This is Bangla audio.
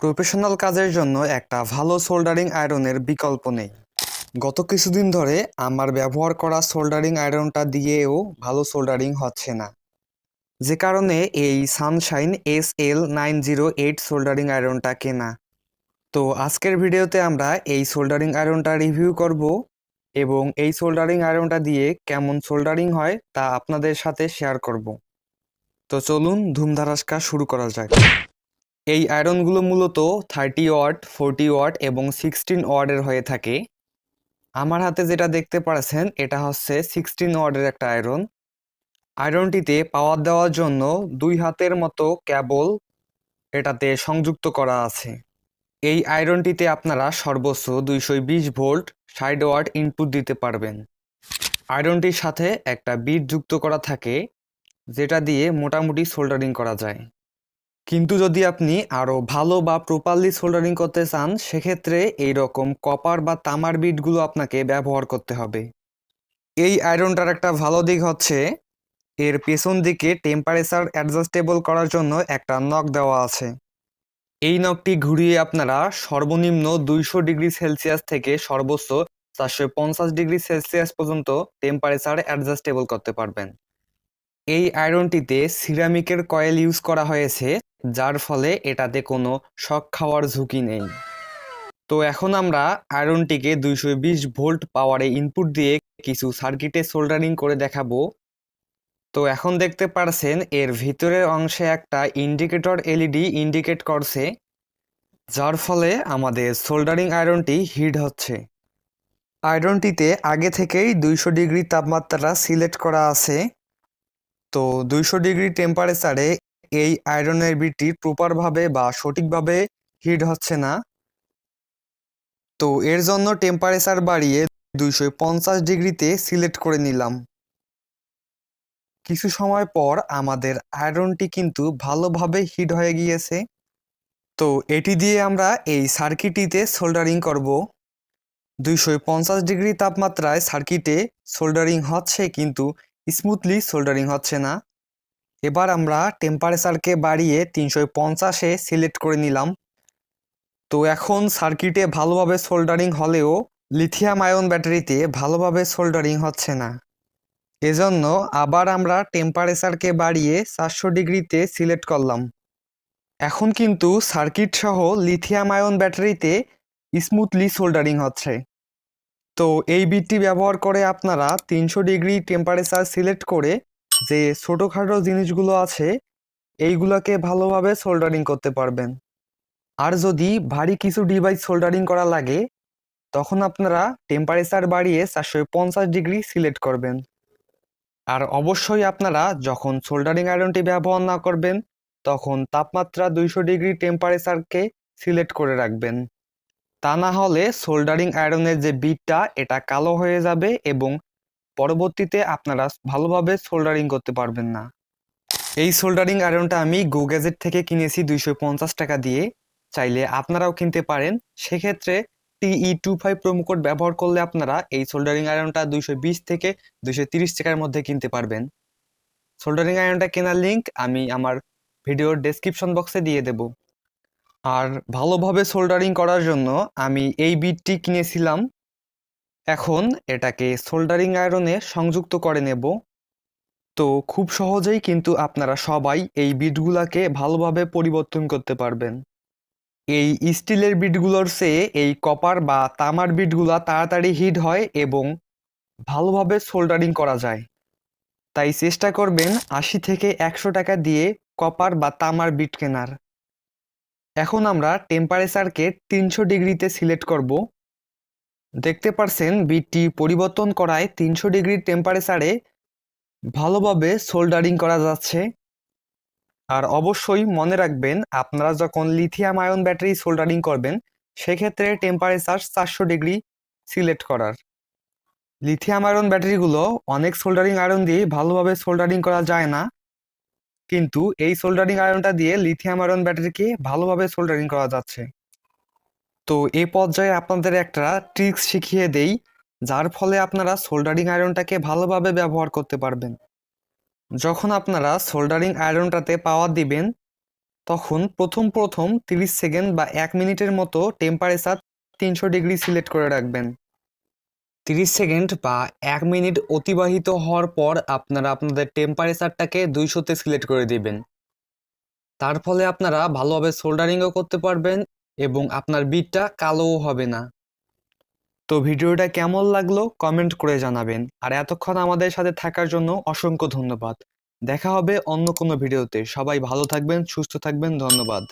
প্রফেশনাল কাজের জন্য একটা ভালো সোল্ডারিং আয়রনের বিকল্প নেই। গত কিছুদিন ধরে আমার ব্যবহার করা সোল্ডারিং আয়রনটা দিয়েও ভালো সোল্ডারিং হচ্ছে না। যে কারণে এই Sunshine S L nine zero eight soldering আয়রনটা কেনা। তো আজকের ভিডিওতে আমরা এই সোল্ডারিং আয়রনটা রিভিউ করব এবং এই সোল্ডারিং আয়রনটা দিয়ে কেমন সোল্ডারিং হয় তা আপনাদের সাথে শেয়ার করব। তো চলুন ধুমধারাস্কা শুরু করা যাক। এই আয়রনগুলো মূলত থার্টি ওয়াট, ফোরটি ওয়াট এবং সিক্সটিন ওয়ার্ডের হয়ে থাকে। আমার হাতে যেটা দেখতে পাচ্ছেন, এটা হচ্ছে সিক্সটিন ওয়ার্ডের একটা আয়রন। আয়রনটিতে পাওয়ার দেওয়ার জন্য দুই হাতের মতো ক্যাবল এটাতে সংযুক্ত করা আছে। এই আয়রনটিতে আপনারা সর্বোচ্চ দুইশো বিশ ভোল্ট, ষাট ওয়াট ইনপুট দিতে পারবেন। আয়রনটির সাথে একটা বিট যুক্ত করা থাকে, যেটা দিয়ে মোটামুটি সোল্ডারিং করা যায়। কিন্তু যদি আপনি আরও ভালো বা প্রপারলি সোল্ডারিং করতে চান, সেক্ষেত্রে এই রকম কপার বা তামার বিটগুলো আপনাকে ব্যবহার করতে হবে। এই আয়রনটার একটা ভালো দিক হচ্ছে, এর পেছন দিকে টেম্পারেচার অ্যাডজাস্টেবল করার জন্য একটা নক দেওয়া আছে। এই নকটি ঘুরিয়ে আপনারা সর্বনিম্ন দুইশো ডিগ্রি সেলসিয়াস থেকে সর্বোচ্চ চারশো পঞ্চাশ ডিগ্রি সেলসিয়াস পর্যন্ত টেম্পারেচার অ্যাডজাস্টেবল করতে পারবেন। এই আয়রনটিতে সিরামিকের কয়েল ইউজ করা হয়েছে, যার ফলে এটাতে কোনো শক খাওয়ার ঝুঁকি নেই। তো এখন আমরা আয়রনটিকে দুইশো বিশ ভোল্ট পাওয়ারে ইনপুট দিয়ে কিছু সার্কিটে সোল্ডারিং করে দেখাবো। তো এখন দেখতে পারছেন, এর ভিতরের অংশে একটা ইন্ডিকেটর এলইডি ইন্ডিকেট করছে, যার ফলে আমাদের সোল্ডারিং আয়রনটি হিট হচ্ছে। আয়রনটিতে আগে থেকেই দুইশো ডিগ্রি তাপমাত্রা সিলেক্ট করা আছে। তো দুইশো ডিগ্রি টেম্পারেচারে এই আয়রনের বিটটি প্রপারভাবে বা সঠিকভাবে হিট হচ্ছে না। তো এর জন্য টেম্পারেচার বাড়িয়ে দুইশো পঞ্চাশ ডিগ্রিতে সিলেক্ট করে নিলাম। কিছু সময় পর আমাদের আয়রনটি কিন্তু ভালোভাবে হিট হয়ে গিয়েছে। তো এটি দিয়ে আমরা এই সার্কিটটিতে সোল্ডারিং করব। দুইশো পঞ্চাশ ডিগ্রি তাপমাত্রায় সার্কিটে সোল্ডারিং হচ্ছে কিন্তু স্মুথলি সোল্ডারিং হচ্ছে না। এবার আমরা টেম্পারেচারকে বাড়িয়ে তিনশো পঞ্চাশে সিলেক্ট করে নিলাম। তো এখন সার্কিটে ভালোভাবে সোল্ডারিং হলেও লিথিয়াম আয়ন ব্যাটারিতে ভালোভাবে সোল্ডারিং হচ্ছে না। এজন্য আবার আমরা টেম্পারেচারকে বাড়িয়ে চারশো ডিগ্রিতে সিলেক্ট করলাম। এখন কিন্তু সার্কিট সহ লিথিয়াম আয়ন ব্যাটারিতে স্মুথলি সোল্ডারিং হচ্ছে। তো এই বিটটি ব্যবহার করে আপনারা তিনশো ডিগ্রি টেম্পারেচার সিলেক্ট করে যে ছোটোখাটো জিনিসগুলো আছে, এইগুলোকে ভালোভাবে সোল্ডারিং করতে পারবেন। আর যদি ভারী কিছু ডিভাইস সোল্ডারিং করা লাগে, তখন আপনারা টেম্পারেচার বাড়িয়ে চারশো পঞ্চাশ ডিগ্রি সিলেক্ট করবেন। আর অবশ্যই আপনারা যখন সোল্ডারিং আয়রনটি ব্যবহার না করবেন, তখন তাপমাত্রা দুইশো ডিগ্রি টেম্পারেচারকে সিলেক্ট করে রাখবেন। তা না হলে সোল্ডারিং আয়রনের যে বিটটা এটা কালো হয়ে যাবে এবং পরবর্তীতে আপনারা ভালোভাবে সোল্ডারিং করতে পারবেন না। এই সোল্ডারিং আয়রনটা আমি গো গ্যাজেট থেকে কিনেছি দুইশো পঞ্চাশ টাকা দিয়ে। চাইলে আপনারাও কিনতে পারেন। সেক্ষেত্রে টিই টু ফাইভ কোড ব্যবহার করলে আপনারা এই সোল্ডারিং আয়রনটা দুইশো বিশ থেকে দুইশো তিরিশ টাকার মধ্যে কিনতে পারবেন। সোল্ডারিং আয়রনটা কেনার লিঙ্ক আমি আমার ভিডিওর ডেসক্রিপশন বক্সে দিয়ে দেব। আর ভালোভাবে সোল্ডারিং করার জন্য আমি এই বিটটি কিনেছিলাম। এখন এটাকে সোল্ডারিং আয়রনে সংযুক্ত করে নেব। তো খুব সহজেই কিন্তু আপনারা সবাই এই বিটগুলাকে ভালোভাবে পরিবর্তন করতে পারবেন। এই স্টিলের বিটগুলোর চেয়ে এই কপার বা তামার বিটগুলা তাড়াতাড়ি হিট হয় এবং ভালোভাবে সোল্ডারিং করা যায়। তাই চেষ্টা করবেন আশি থেকে একশো টাকা দিয়ে কপার বা তামার বিট কেনার। এখন আমরা টেম্পারেচারকে তিনশো ডিগ্রিতে সিলেক্ট করব। দেখতে পারছেন, বিটটি পরিবর্তন করায় তিনশো ডিগ্রি টেম্পারেচারে ভালোভাবে সোল্ডারিং করা যাচ্ছে। আর অবশ্যই মনে রাখবেন, আপনারা যখন লিথিয়াম আয়ন ব্যাটারি সোল্ডারিং করবেন, সেক্ষেত্রে টেম্পারেচার চারশো ডিগ্রি সিলেক্ট করার। লিথিয়াম আয়রন ব্যাটারিগুলো অনেক সোল্ডারিং আয়রন দিয়ে ভালোভাবে সোল্ডারিং করা যায় না। কিন্তু এই সোল্ডারিং আয়রনটা দিয়ে লিথিয়াম আয়রন ব্যাটারিকে ভালোভাবে সোল্ডারিং করা যাচ্ছে। তো এই পর্যায়ে আপনাদের একটা ট্রিক্স শিখিয়ে দেই, যার ফলে আপনারা সোল্ডারিং আয়রনটাকে ভালোভাবে ব্যবহার করতে পারবেন। যখন আপনারা সোল্ডারিং আয়রনটাতে পাওয়ার দিবেন, তখন প্রথম প্রথম তিরিশ সেকেন্ড বা এক মিনিটের মতো টেম্পারেচার তিনশো ডিগ্রি সিলেক্ট করে রাখবেন। তিরিশ সেকেন্ড বা এক মিনিট অতিবাহিত হওয়ার পর আপনারা আপনাদের টেম্পারেচারটাকে দুইশোতে সিলেক্ট করে দিবেন। তার ফলে আপনারা ভালোভাবে সোল্ডারিংও করতে পারবেন এবং আপনার বিটটা কালোও হবে না। তো ভিডিওটা কেমন লাগল কমেন্ট করে জানাবেন। আর এতক্ষণ আমাদের সাথে থাকার জন্য অসংখ্য ধন্যবাদ। দেখা হবে অন্য কোনো ভিডিওতে। সবাই ভালো থাকবেন, সুস্থ থাকবেন, ধন্যবাদ।